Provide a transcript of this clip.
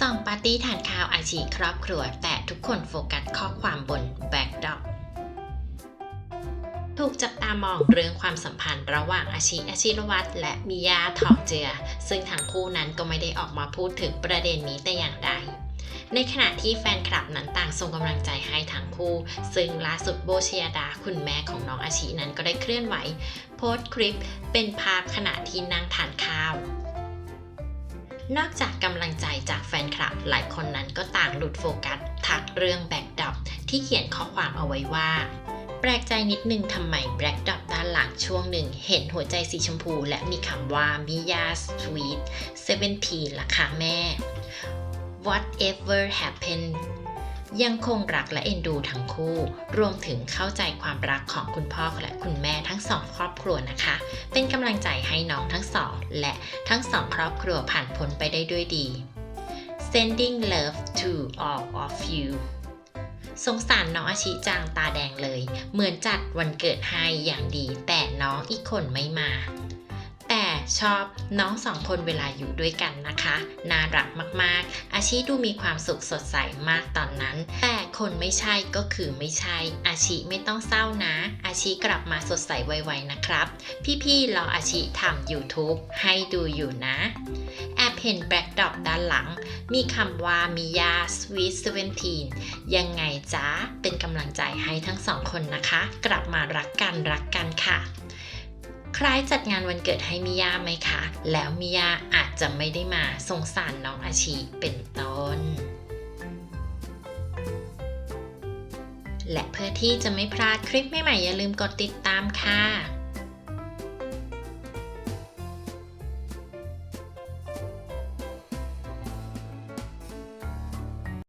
สองปาร์ตี้ทานข้าวอาชีครอบครัว แต่ทุกคนโฟกัสข้อความบนแบ็กดอปถูกจับตามองเรื่องความสัมพันธ์ระหว่างอาชีอาชีรวัตรและมิยาทองเจือ ซึ่งทั้งคู่นั้นก็ไม่ได้ออกมาพูดถึงประเด็นนี้แต่อย่างใดในขณะที่แฟนคลับนั้นต่างส่งกำลังใจให้ทั้งคู่ ซึ่งล่าสุดโบชยาดาคุณแม่ของน้องอาชีนั้นก็ได้เคลื่อนไหว โพสต์คลิปเป็นภาพขณะที่นั่งทานข้าวนอกจากกำลังใจจาก หลายคนนั้นก็ต่างหลุดโฟกัสทักเรื่องแบ็กดอปที่เขียนข้อความเอาไว้ว่า แปลกใจนิดนึงทำไมแบ็กดอปด้านหลังช่วงหนึ่ง เห็นหัวใจสีชมพู และมีคำว่ามิยาสวีท17ล่ะคะแม่ whatever happened ยังคงรักและเอ็นดูทั้งคู่ รวมถึงเข้าใจความรักของคุณพ่อและคุณแม่ทั้งสองครอบครัวนะคะ เป็นกำลังใจให้น้องทั้งสอง และทั้งสองครอบครัวผ่านพ้นไปได้ด้วยดี sending love to all of you สงสารน้องอาชิจังตาแดงเลย เหมือนจัดวันเกิดให้อย่างดี แต่น้องอีกคนไม่มา แต่ชอบน้องสองคนเวลาอยู่ด้วยกันนะคะ น่ารักมากๆ อาชีดูมีความสุขสดใสมากตอนนั้น แต่คนไม่ใช่ก็คือไม่ใช่ อาชีไม่ต้องเศร้านะ อาชีกลับมาสดใสไวๆนะครับ พี่ๆรออาชีทำ YouTube ให้ดูอยู่นะ เห็นแบ็กดอปด้านหลัง มีคำว่ามิยา Sweet 17ยังไงจ๊ะ เป็นกำลังใจให้ทั้งสองคนนะคะ กลับมารักกันรักกันค่ะ ใครจัดงานวันเกิดให้มิยาไหมคะ แล้วมิยาอาจจะไม่ได้มาสงสารน้องอาชีเป็นต้นและเพื่อที่จะไม่พลาดคลิปใหม่ๆอย่าลืมกดติดตามค่ะ